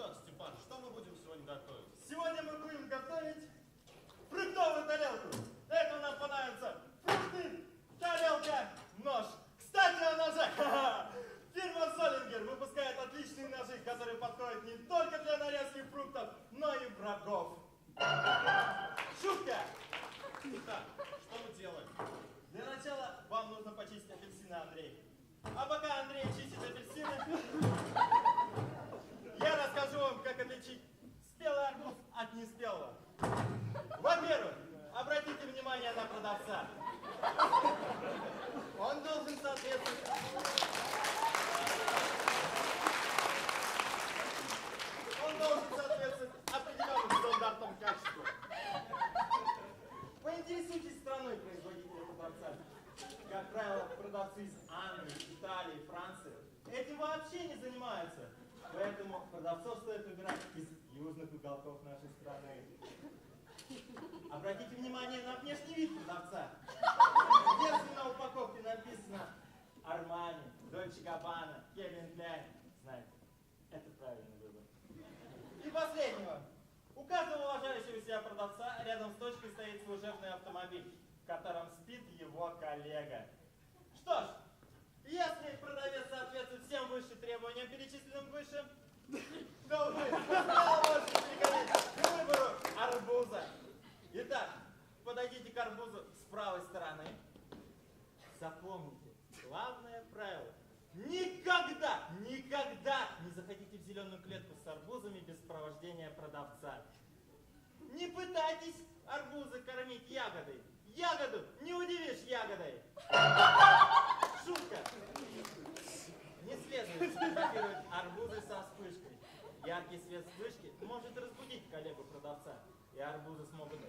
Итак, Степан, что мы будем сегодня готовить? Сегодня мы будем готовить фруктовую тарелку. Для этого нам понадобятся фрукты, тарелка, нож. Кстати, о ножах. Фирма Солингер выпускает отличные ножи, которые подходят не только для нарезки фруктов, но и врагов. Шутка! Итак, продавца. Он должен соответствовать... Он должен соответствовать определенным стандартам качества. Поинтересуйтесь страной производителя продавца. Как правило, продавцы из Англии, Италии, Франции этим вообще не занимаются. Поэтому продавцов стоит выбирать из южных уголков нашей страны. Обратите внимание на внешний вид продавца. Если на упаковке написано Армани, Дольче Габбана, Кевин Кляйн, знаете, это правильный выбор. И последнего. У каждого уважающего себя продавца рядом с точкой стоит служебный автомобиль, в котором спит его коллега. Что ж, подойдите к арбузу с правой стороны. Запомните, главное правило. Никогда, никогда не заходите в зеленую клетку с арбузами без сопровождения продавца. Не пытайтесь арбузы кормить ягодой. Ягоду не удивишь ягодой. Шутка. Не следует фотографировать арбузы со вспышкой. Яркий свет вспышки может разбудить коллегу продавца, и арбузы смогут